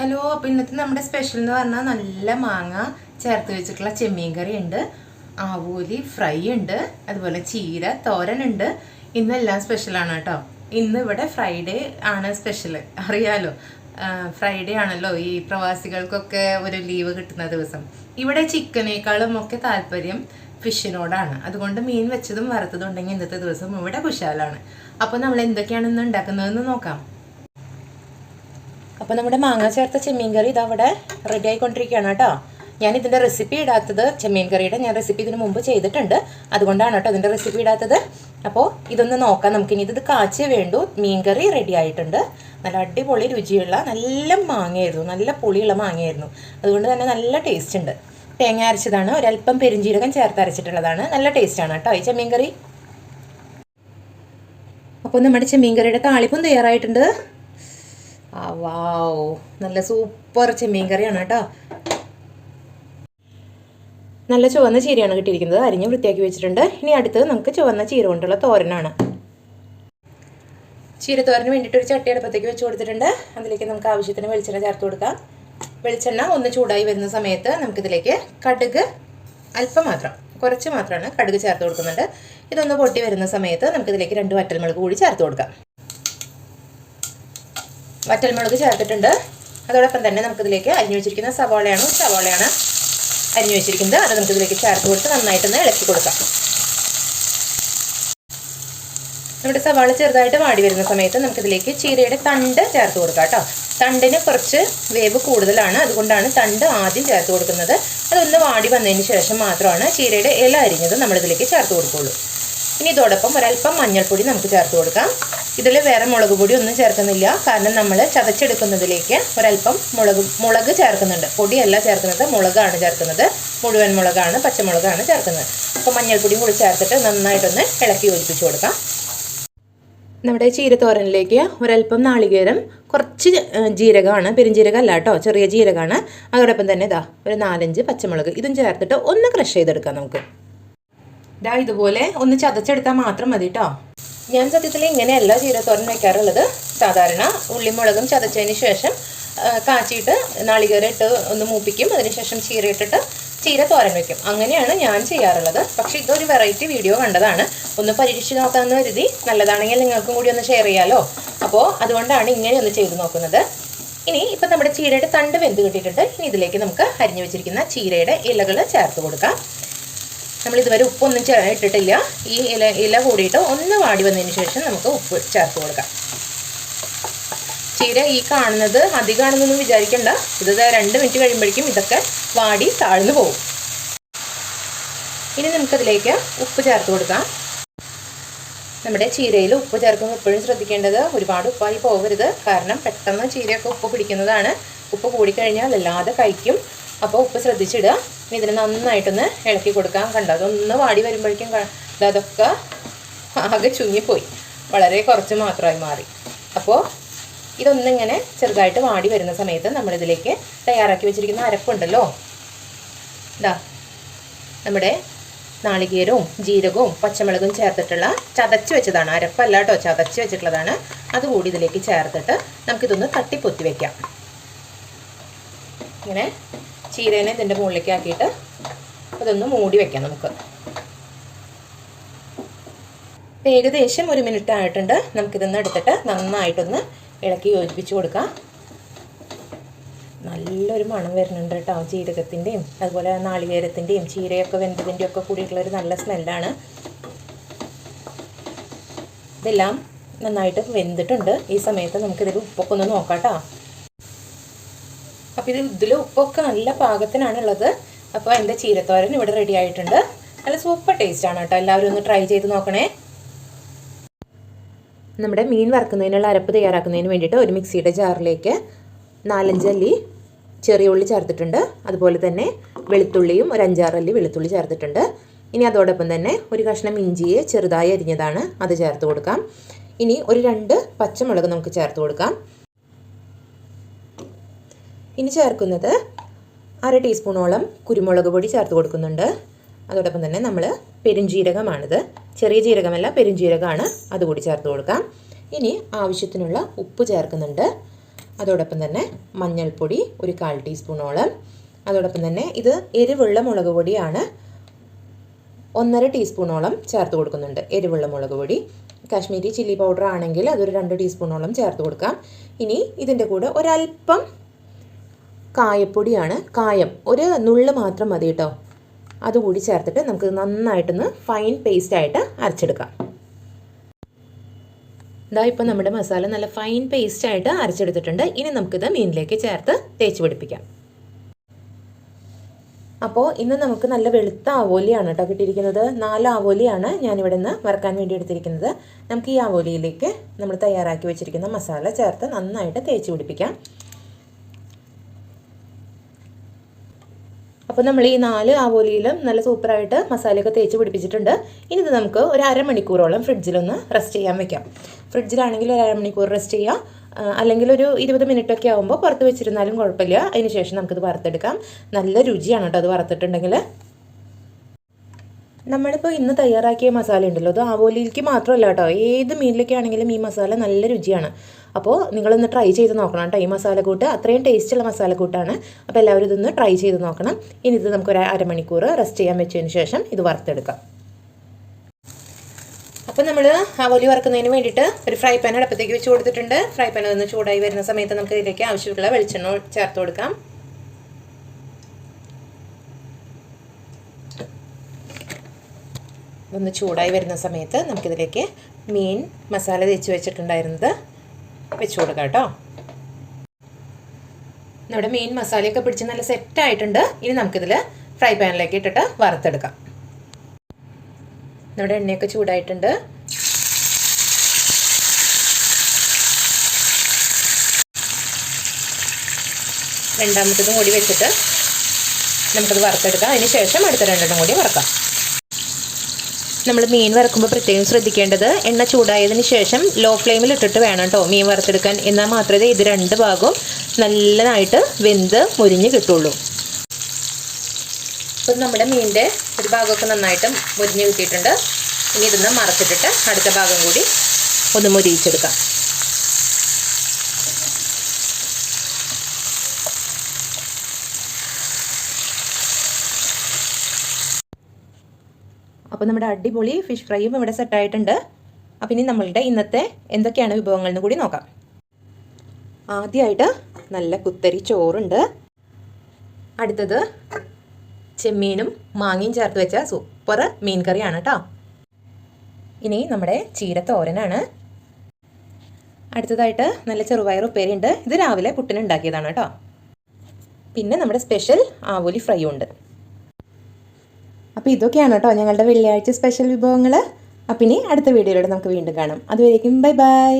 Hello അപ്പോൾ ഇന്നത്തെ നമ്മുടെ സ്പെഷ്യൽ എന്ന് പറഞ്ഞാൽ നല്ല മാങ്ങ ചേർത്ത് വെച്ചിട്ടുള്ള ചെമ്മീൻ കറി ഉണ്ട് ആവൂലി ഫ്രൈ ഉണ്ട് അതുപോലെ ചീര തോരൻ ഉണ്ട്. ഇന്നെല്ലാം സ്പെഷ്യലാണ് കേട്ടോ. ഇന്ന് ഇവിടെ ഫ്രൈഡേ ആണ് സ്പെഷ്യൽ അറിയാലോ. ഫ്രൈഡേ ആണല്ലോ ഈ പ്രവാസികൾക്കൊക്കെ ഒരു ലീവ് കിട്ടുന്ന ദിവസം. ഇവിടെ ചിക്കനേക്കാളും ഒക്കെ താല്പര്യം ഫിഷിനോടാണ് അതുകൊണ്ട് മീൻ വെച്ചതും വറുത്തതും ഉണ്ടെങ്കിൽ ഇന്നത്തെ ദിവസം ഇവിടെ കുശാലാണ്. അപ്പോൾ നമ്മൾ എന്തൊക്കെയാണ് ഇന്ന് ഉണ്ടാക്കുന്നതെന്ന് നോക്കാം. അപ്പോൾ നമ്മുടെ മാങ്ങ ചേർത്ത ചെമ്മീൻ കറി ഇതവിടെ റെഡി ആയിക്കൊണ്ടിരിക്കുകയാണ് കേട്ടോ. ഞാൻ ഇതിന്റെ റെസിപ്പി ഇടാത്തത് ചെമ്മീൻ കറിയുടെ ഞാൻ റെസിപ്പി ഇതിന് മുമ്പ് ചെയ്തിട്ടുണ്ട്. അതുകൊണ്ടാണ് കേട്ടോ ഇതിന്റെ റെസിപ്പി ഇടാത്തത്. അപ്പോൾ ഇതൊന്ന് നോക്കാം നമുക്ക് ഇനി. ഇത് കാച്ചേ വേണ്ടു. മീൻ കറി റെഡി ആയിട്ടുണ്ട്. നല്ല അടിപൊളി രുചിയുള്ള നല്ല മാങ്ങയായിരുന്നു. നല്ല പുളിയുള്ള മാങ്ങയായിരുന്നു. അതുകൊണ്ട് തന്നെ നല്ല ടേസ്റ്റ് ഉണ്ട്. തേങ്ങ അരച്ചതാണ്. ഒരല്പം പെരിഞ്ജീരകം ചേർത്ത് അരച്ചിട്ടുള്ളതാണ്. നല്ല ടേസ്റ്റാണ് കേട്ടോ ഈ ചെമ്മീൻ കറി. അപ്പോൾ നമ്മുടെ ചെമ്മീൻ കറിയുടെ താളിപ്പും തയ്യാറായിട്ടുണ്ട്. ആ വാവ്. നല്ല സൂപ്പർ ചെമ്മീൻ കറിയാണ് കേട്ടോ. നല്ല ചുവന്ന ചീരയാണ് കിട്ടിയിരിക്കുന്നത്. അരിഞ്ഞ് വൃത്തിയാക്കി വെച്ചിട്ടുണ്ട്. ഇനി അടുത്തത് നമുക്ക് ചുവന്ന ചീര കൊണ്ടുള്ള തോരനാണ്. ചീരത്തോരന് വേണ്ടിയിട്ട് ഒരു ചട്ടി അടുപ്പത്തേക്ക് വെച്ച് കൊടുത്തിട്ടുണ്ട്. അതിലേക്ക് നമുക്ക് ആവശ്യത്തിന് വെളിച്ചെണ്ണ ചേർത്ത് കൊടുക്കാം. വെളിച്ചെണ്ണ ഒന്ന് ചൂടായി വരുന്ന സമയത്ത് നമുക്കിതിലേക്ക് കടുക് അല്പം മാത്രം കുറച്ച് മാത്രമാണ് കടുക് ചേർത്ത് കൊടുക്കുന്നുണ്ട്. ഇതൊന്ന് പൊട്ടി വരുന്ന സമയത്ത് നമുക്കിതിലേക്ക് രണ്ട് വറ്റൽമുളക് കൂടി ചേർത്ത് കൊടുക്കാം. വറ്റൽമുളക് ചേർത്തിട്ടുണ്ട്. അതോടൊപ്പം തന്നെ നമുക്കിതിലേക്ക് അരിഞ്ഞു വെച്ചിരിക്കുന്ന സവാളയാണ് സവാളയാണ് അരിഞ്ഞു വെച്ചിരിക്കുന്നത്. അത് നമുക്കിതിലേക്ക് ചേർത്ത് കൊടുത്ത് നന്നായിട്ടൊന്ന് ഇളക്കി കൊടുക്കാം. നമ്മുടെ സവാള ചെറുതായിട്ട് വാടി വരുന്ന സമയത്ത് നമുക്കിതിലേക്ക് ചീരയുടെ തണ്ട് ചേർത്ത് കൊടുക്കാം കേട്ടോ. തണ്ടിന് കുറച്ച് വേവ് കൂടുതലാണ്. അതുകൊണ്ടാണ് തണ്ട് ആദ്യം ചേർത്ത് കൊടുക്കുന്നത്. അതൊന്ന് വാടി വന്നതിന് ശേഷം മാത്രമാണ് ചീരയുടെ ഇല അരിഞ്ഞത് നമ്മളിതിലേക്ക് ചേർത്ത് കൊടുക്കുള്ളൂ ഇനി ഇതോടൊപ്പം ഒരല്പം മഞ്ഞൾപ്പൊടി നമുക്ക് ചേർത്ത് കൊടുക്കാം. ഇതിൽ വേറെ മുളക് പൊടി ഒന്നും ചേർക്കുന്നില്ല. കാരണം നമ്മൾ ചതച്ചെടുക്കുന്നതിലേക്ക് ഒരല്പം മുളക് മുളക് ചേർക്കുന്നുണ്ട്. പൊടിയല്ല ചേർക്കുന്നത് മുളകാണ് ചേർക്കുന്നത്. മുഴുവൻ മുളകാണ് പച്ചമുളകാണ് ചേർക്കുന്നത്. അപ്പോൾ മഞ്ഞൾപ്പൊടി കൂടി ചേർത്തിട്ട് നന്നായിട്ടൊന്ന് ഇളക്കി യോജിപ്പിച്ച് കൊടുക്കാം. നമ്മുടെ ചീരത്തോരനിലേക്ക് ഒരല്പം നാളികേരം കുറച്ച് ജീരകമാണ്. പെരുംജീരകം അല്ല കേട്ടോ ചെറിയ ജീരകമാണ്. അതോടൊപ്പം തന്നെ ഇതാ ഒരു നാലഞ്ച് പച്ചമുളക്. ഇതും ചേർത്തിട്ട് ഒന്ന് ക്രഷ് ചെയ്തെടുക്കാം നമുക്ക്. ഇതാ ഇതുപോലെ ഒന്ന് ചതച്ചെടുത്താൽ മാത്രം മതി കേട്ടോ ഞാൻ സത്യത്തിൽ ഇങ്ങനെയല്ല ചീരത്തോരൻ വയ്ക്കാറുള്ളത് സാധാരണ ഉള്ളിമുളകും ചതച്ചതിന് ശേഷം കാച്ചിയിട്ട് നാളികേരം ഇട്ട് ഒന്ന് മൂപ്പിക്കും. അതിനുശേഷം ചീര ഇട്ടിട്ട് ചീര തോരൻ വയ്ക്കും അങ്ങനെയാണ് ഞാൻ ചെയ്യാറുള്ളത്. പക്ഷേ ഇതൊരു വെറൈറ്റി വീഡിയോ കണ്ടതാണ്. ഒന്ന് പരീക്ഷിച്ച് നോക്കാമെന്ന് കരുതി. നല്ലതാണെങ്കിൽ നിങ്ങൾക്കും കൂടി ഒന്ന് ഷെയർ ചെയ്യാമല്ലോ അപ്പോൾ അതുകൊണ്ടാണ് ഇങ്ങനെ ഒന്ന് ചെയ്ത് നോക്കുന്നത്. ഇനി ഇപ്പം നമ്മുടെ ചീരയുടെ തണ്ട് വെന്ത് കിട്ടിയിട്ടുണ്ട്. ഇനി ഇതിലേക്ക് നമുക്ക് അരിഞ്ഞു വെച്ചിരിക്കുന്ന ചീരയുടെ ഇലകൾ ചേർത്ത് കൊടുക്കാം. നമ്മൾ ഇതുവരെ ഉപ്പൊന്നും ഇട്ടിട്ടില്ല. ഈ ഇല ഇല കൂടിയിട്ട് ഒന്ന് വാടി വന്നതിന് ശേഷം നമുക്ക് ഉപ്പ് ചേർത്ത് കൊടുക്കാം. ചീര ഈ കാണുന്നത് അധികമാണെന്നൊന്നും വിചാരിക്കണ്ട. ഇത് രണ്ട് മിനിറ്റ് കഴിയുമ്പോഴേക്കും ഇതൊക്കെ വാടി താഴ്ന്നു പോകും. ഇനി നമുക്കതിലേക്ക് ഉപ്പ് ചേർത്ത് കൊടുക്കാം. നമ്മുടെ ചീരയിൽ ഉപ്പ് ചേർക്കുമ്പോൾ എപ്പോഴും ശ്രദ്ധിക്കേണ്ടത് ഒരുപാട് ഉപ്പായി പോകരുത്. കാരണം പെട്ടെന്ന് ചീരയൊക്കെ ഉപ്പ് പിടിക്കുന്നതാണ്. ഉപ്പ് കൂടിക്കഴിഞ്ഞാൽ അല്ലാതെ കഴിക്കും. അപ്പോൾ ഉപ്പ് ശ്രദ്ധിച്ചിടുക. ഇതിനെ നന്നായിട്ടൊന്ന് ഇളക്കി കൊടുക്കാം. കണ്ടോ? അതൊന്ന് വാടി വരുമ്പോഴേക്കും അതൊക്കെ ആകെ ചുങ്ങിപ്പോയി. വളരെ കുറച്ച് മാത്രമായി മാറി. അപ്പോൾ ഇതൊന്നിങ്ങനെ ചെറുതായിട്ട് വാടി വരുന്ന സമയത്ത് നമ്മളിതിലേക്ക് തയ്യാറാക്കി വെച്ചിരിക്കുന്ന അരപ്പുണ്ടല്ലോ. ഇതാ നമ്മുടെ നാളികേരവും ജീരകവും പച്ചമുളകും ചേർത്തിട്ടുള്ള ചതച്ച് വെച്ചതാണ്. അരപ്പല്ല കേട്ടോ ചതച്ച് വെച്ചിട്ടുള്ളതാണ്. അതുകൂടി ഇതിലേക്ക് ചേർത്തിട്ട് നമുക്കിതൊന്ന് തട്ടിപ്പൊത്തി വയ്ക്കാം ഇങ്ങനെ ചീരേനെ ഇതിന്റെ മുകളിലേക്ക് ആക്കിയിട്ട് അതൊന്ന് മൂടി വെക്കാം നമുക്ക്. ഏകദേശം ഒരു മിനിറ്റ് ആയിട്ടുണ്ട്. നമുക്കിതൊന്ന് എടുത്തിട്ട് നന്നായിട്ടൊന്ന് ഇളക്കി യോജിപ്പിച്ച് കൊടുക്കാം. നല്ലൊരു മണം വരുന്നുണ്ട് കേട്ടോ ജീരകത്തിന്റെയും അതുപോലെ നാളികേരത്തിന്റെയും ചീരയൊക്കെ വെന്തതിന്റെയും ഒക്കെ കൂടിയിട്ടുള്ളൊരു നല്ല സ്മെല്ലാണ്. ഇതെല്ലാം നന്നായിട്ട് വെന്തിട്ടുണ്ട്. ഈ സമയത്ത് നമുക്കിതിൽ ഉപ്പൊക്കെ ഒന്ന് നോക്കാം കേട്ടോ. അപ്പോൾ ഇത് ഇതിൽ ഉപ്പൊക്കെ നല്ല പാകത്തിനാണുള്ളത്. അപ്പോൾ എന്റെ ചീരത്തോരൻ ഇവിടെ റെഡി ആയിട്ടുണ്ട്. നല്ല സൂപ്പർ ടേസ്റ്റാണ് കേട്ടോ. എല്ലാവരും ഒന്ന് ട്രൈ ചെയ്ത് നോക്കണേ. നമ്മുടെ മീൻ വറുക്കുന്നതിനുള്ള അരപ്പ് തയ്യാറാക്കുന്നതിന് വേണ്ടിയിട്ട് ഒരു മിക്സിയുടെ ജാറിലേക്ക് നാലഞ്ചല്ലി ചെറിയ ഉള്ളി ചേർത്തിട്ടുണ്ട്. അതുപോലെ തന്നെ വെളുത്തുള്ളിയും ഒരു അഞ്ചാറല്ലി വെളുത്തുള്ളി ചേർത്തിട്ടുണ്ട്. ഇനി അതോടൊപ്പം തന്നെ ഒരു കഷ്ണം ഇഞ്ചിയെ ചെറുതായി അരിഞ്ഞതാണ് അത് ചേർത്ത് കൊടുക്കാം. ഇനി ഒരു രണ്ട് പച്ചമുളക് നമുക്ക് ചേർത്ത് കൊടുക്കാം. ഇനി ചേർക്കുന്നത് അര ടീസ്പൂണോളം കുരുമുളക് പൊടി ചേർത്ത് കൊടുക്കുന്നുണ്ട്. അതോടൊപ്പം തന്നെ നമ്മൾ പെരുംജീരകമാണിത്. ചെറിയ ജീരകമല്ല പെരുംജീരകമാണ് അതുകൂടി ചേർത്ത് കൊടുക്കാം. ഇനി ആവശ്യത്തിനുള്ള ഉപ്പ് ചേർക്കുന്നുണ്ട്. അതോടൊപ്പം തന്നെ മഞ്ഞൾപ്പൊടി ഒരു കാൽ ടീസ്പൂണോളം. അതോടൊപ്പം തന്നെ ഇത് എരിവുള്ള മുളക് പൊടിയാണ്. ഒന്നര ടീസ്പൂണോളം ചേർത്ത് കൊടുക്കുന്നുണ്ട് എരിവുള്ള മുളക് പൊടി. കാശ്മീരി ചില്ലി പൗഡർ ആണെങ്കിൽ അതൊരു രണ്ട് ടീസ്പൂണോളം ചേർത്ത് കൊടുക്കാം. ഇനി ഇതിന്റെ കൂടെ ഒരല്പം കായപ്പൊടിയാണ്. കായം. ഒരു നുള്ള് മാത്രം മതി കേട്ടോ. അതുകൂടി ചേർത്തിട്ട് നമുക്ക് നന്നായിട്ടൊന്ന് ഫൈൻ പേസ്റ്റ് ആയിട്ട് അരച്ചെടുക്കാം. ഇതാ ഇപ്പോൾ നമ്മുടെ മസാല നല്ല ഫൈൻ പേസ്റ്റ് ആയിട്ട് അരച്ചെടുത്തിട്ടുണ്ട്. ഇനി നമുക്കിത് മീനിലേക്ക് ചേർത്ത് തേച്ച് പിടിപ്പിക്കാം. അപ്പോൾ ഇന്ന് നമുക്ക് നല്ല വെളുത്ത ആവോലിയാണ് കേട്ടോ കിട്ടിയിരിക്കുന്നത്. നാല് ആവോലിയാണ് ഞാനിവിടെ നിന്ന് വറക്കാൻ വേണ്ടി എടുത്തിരിക്കുന്നത്. നമുക്ക് ഈ ആവോലിയിലേക്ക് നമ്മൾ തയ്യാറാക്കി വെച്ചിരിക്കുന്ന മസാല ചേർത്ത് നന്നായിട്ട് തേച്ച് പിടിപ്പിക്കാം. അപ്പോൾ നമ്മൾ ഈ നാല് ആവോലിയിലും നല്ല സൂപ്പറായിട്ട് മസാലയൊക്കെ തേച്ച് പിടിപ്പിച്ചിട്ടുണ്ട്. ഇനി ഇത് നമുക്ക് ഒരു അരമണിക്കൂറോളം ഫ്രിഡ്ജിലൊന്ന് റെസ്റ്റ് ചെയ്യാൻ വെക്കാം. ഫ്രിഡ്ജിലാണെങ്കിൽ ഒരു അരമണിക്കൂർ റെസ്റ്റ് ചെയ്യാം. അല്ലെങ്കിൽ ഒരു ഇരുപത് മിനിറ്റ് ഒക്കെ ആകുമ്പോൾ പുറത്ത് വെച്ചിരുന്നാലും കുഴപ്പമില്ല. അതിന് ശേഷം നമുക്കിത് വറുത്തെടുക്കാം. നല്ല രുചിയാണ് കേട്ടോ അത് വറുത്തിട്ടുണ്ടെങ്കിൽ. നമ്മളിപ്പോൾ ഇന്ന് തയ്യാറാക്കിയ മസാല ഉണ്ടല്ലോ അത് ആവോലിയിലേക്ക് മാത്രമല്ല കേട്ടോ. ഏത് മീനിലൊക്കെ ആണെങ്കിലും ഈ മസാല നല്ല രുചിയാണ്. അപ്പോൾ നിങ്ങളൊന്ന് ട്രൈ ചെയ്ത് നോക്കണം കേട്ടോ. ഈ മസാലക്കൂട്ട് അത്രയും ടേസ്റ്റുള്ള മസാലക്കൂട്ടാണ്. അപ്പോൾ എല്ലാവരും ഇതൊന്ന് ട്രൈ ചെയ്ത് നോക്കണം. ഇനി ഇത് നമുക്കൊരു അരമണിക്കൂർ റെസ്റ്റ് ചെയ്യാൻ വെച്ചതിന് ശേഷം ഇത് വറുത്തെടുക്കാം. അപ്പോൾ നമ്മൾ ആവോലി വറുക്കുന്നതിന് വേണ്ടിയിട്ട് ഒരു ഫ്രൈ പാൻ അടുപ്പത്തേക്ക് വെച്ച് കൊടുത്തിട്ടുണ്ട്. ഫ്രൈ പാൻ ഒന്ന് ചൂടായി വരുന്ന സമയത്ത് നമുക്ക് ഇതിലേക്ക് ആവശ്യമുള്ള വെളിച്ചെണ്ണ ചേർത്ത് കൊടുക്കാം. ഒന്ന് ചൂടായി വരുന്ന സമയത്ത് നമുക്കിതിലേക്ക് മീൻ മസാല തേച്ച് വെച്ചിട്ടുണ്ടായിരുന്നത് വെച്ച് കൊടുക്കാം കേട്ടോ. നമ്മുടെ മീൻ മസാലയൊക്കെ പിടിച്ച് നല്ല സെറ്റായിട്ടുണ്ട് ഇനി നമുക്കിതിൽ ഫ്രൈ പാനിലേക്ക് ഇട്ടിട്ട് വറുത്തെടുക്കാം. നമ്മുടെ എണ്ണയൊക്കെ ചൂടായിട്ടുണ്ട്. രണ്ടാമത്തതും കൂടി വെച്ചിട്ട് നമുക്കത് വറുത്തെടുക്കാം. അതിന് ശേഷം അടുത്ത രണ്ടെണ്ണം കൂടി വറക്കാം. നമ്മൾ മീൻ വറക്കുമ്പോൾ പ്രത്യേകം ശ്രദ്ധിക്കേണ്ടത് എണ്ണ ചൂടായതിന് ശേഷം ലോ ഫ്ലെയിമിൽ ഇട്ടിട്ട് വേണം കേട്ടോ മീൻ വറുത്തെടുക്കാൻ. എന്നാൽ മാത്രമേ ഇത് രണ്ട് ഭാഗവും നല്ലതായിട്ട് വെന്ത് മുരിഞ്ഞ് കിട്ടുള്ളൂ. അപ്പം നമ്മുടെ മീനിന്റെ ഒരു ഭാഗമൊക്കെ നന്നായിട്ട് മുരിഞ്ഞ് കിട്ടിയിട്ടുണ്ട്. ഇനി ഇതൊന്ന് മറച്ചിട്ടിട്ട് അടുത്ത ഭാഗം കൂടി ഒന്ന് മുരിയിച്ചെടുക്കാം. അപ്പോൾ നമ്മുടെ അടിപൊളി ഫിഷ് ഫ്രൈയും ഇവിടെ സെറ്റായിട്ടുണ്ട് അപ്പോൾ ഇനി നമ്മളുടെ ഇന്നത്തെ എന്തൊക്കെയാണ് വിഭവങ്ങൾ എന്ന് കൂടി നോക്കാം. ആദ്യമായിട്ട് നല്ല കുത്തരി ചോറുണ്ട്. അടുത്തത് ചെമ്മീനും മാങ്ങയും ചേർത്ത് വെച്ച സൂപ്പർ മീൻ കറിയാണ് കേട്ടോ ഇനി നമ്മുടെ ചീരത്തോരനാണ്. അടുത്തതായിട്ട് നല്ല ചെറുപയർ ഉപ്പേരി ഉണ്ട് ഇത് രാവിലെ പുട്ടിന് ഉണ്ടാക്കിയതാണ് കേട്ടോ പിന്നെ നമ്മുടെ സ്പെഷ്യൽ ആവോലി ഫ്രൈ ഉണ്ട് അപ്പോൾ ഇതൊക്കെയാണ് കേട്ടോ ഞങ്ങളുടെ വെള്ളിയാഴ്ച സ്പെഷ്യൽ വിഭവങ്ങൾ അപ്പം ഇനി അടുത്ത വീഡിയോയിലൂടെ നമുക്ക് വീണ്ടും കാണാം. അതുവരേക്കും ബൈ ബൈ.